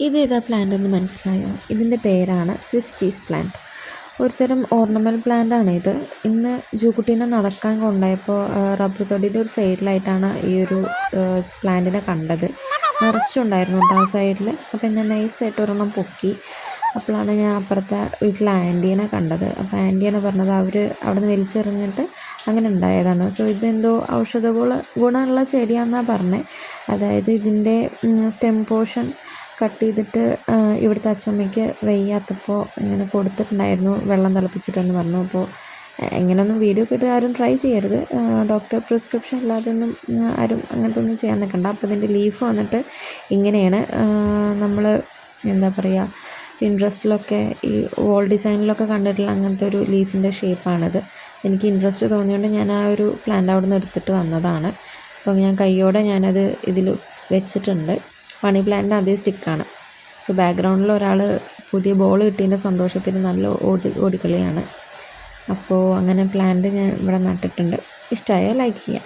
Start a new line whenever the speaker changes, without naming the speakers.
ഇത് ഏതാ പ്ലാന്റ് എന്ന് മനസ്സിലായോ? ഇതിന്റെ പേരാണ് സ്വിസ് ചീസ് പ്ലാന്റ് ഒരുതരം ഓർണമെന്റ് പ്ലാന്റ് ആണ് ഇത്. ഇന്ന് ജൂക്കുട്ടീനെ നടക്കാൻ കൊണ്ടായപ്പോൾ റബ്ബർ തൊടിയുടെ ഒരു സൈഡിലായിട്ടാണ് ഈ ഒരു പ്ലാന്റിനെ കണ്ടത്. നിറച്ചുണ്ടായിരുന്നു ആ സൈഡിൽ അപ്പോൾ ഞാൻ നൈസായിട്ട് ഒരെണ്ണം പൊക്കി. അപ്പോഴാണ് ഞാൻ അപ്പുറത്തെ വീട്ടിലെ ആന്റീനെ കണ്ടത്. അപ്പോൾ ആന്റിയാണ് പറഞ്ഞത് അവർ അവിടെ നിന്ന് വലിച്ചെറിഞ്ഞിട്ട് അങ്ങനെ ഉണ്ടായതാണ്. സോ ഇതെന്തോ ഔഷധ ഗുണ ഗുണമുള്ള ചെടിയാണെന്നാണ് പറഞ്ഞത് അതായത് ഇതിന്റെ സ്റ്റെം പോർഷൻ കട്ട് ചെയ്തിട്ട് ഇവിടുത്തെ അച്ചമ്മയ്ക്ക് വയ്യാത്തപ്പോൾ ഇങ്ങനെ കൊടുത്തിട്ടുണ്ടായിരുന്നു. വെള്ളം തിളപ്പിച്ചിട്ടെന്ന് പറഞ്ഞു. അപ്പോൾ എങ്ങനെയൊന്നും വീഡിയോ ഒക്കെ ആരും ട്രൈ ചെയ്യരുത്. ഡോക്ടർ പ്രിസ്ക്രിപ്ഷൻ ഇല്ലാതെ ഒന്നും ആരും അങ്ങനത്തെ ഒന്നും ചെയ്യാൻ നിൽക്കണ്ട. അപ്പോൾ ഇതിന്റെ ലീഫ് വന്നിട്ട് ഇങ്ങനെയാണ് നമ്മൾ എന്താ പറയുക പിൻട്രസ്റ്റിലൊക്കെ ഈ വോൾ ഡിസൈനിലൊക്കെ കണ്ടിട്ടുള്ള അങ്ങനത്തെ ഒരു ലീഫിന്റെ ഷേപ്പാണിത് എനിക്ക് ഇൻട്രസ്റ്റ് തോന്നിയതുകൊണ്ട് ഞാൻ ആ ഒരു പ്ലാന്റ് അവിടെ നിന്ന് എടുത്തിട്ട് വന്നതാണ്. അപ്പോൾ ഞാൻ കൈയോടെ ഞാനത് ഇതിൽ വെച്ചിട്ടുണ്ട്. മണി പ്ലാന്റിന്റെ അതേ സ്റ്റിക്കാണ്. സോ ബാക്ക്ഗ്രൗണ്ടിൽ ഒരാൾ പുതിയ ബോൾ കിട്ടിയതിന്റെ സന്തോഷത്തിൽ നല്ല ഓടി ഓടിക്കളിയാണ്. അപ്പോൾ അങ്ങനെ പ്ലാന്റ് ഞാൻ ഇവിടെ നട്ടിട്ടുണ്ട്. ഇഷ്ടമായ ലൈക്ക് ചെയ്യാം.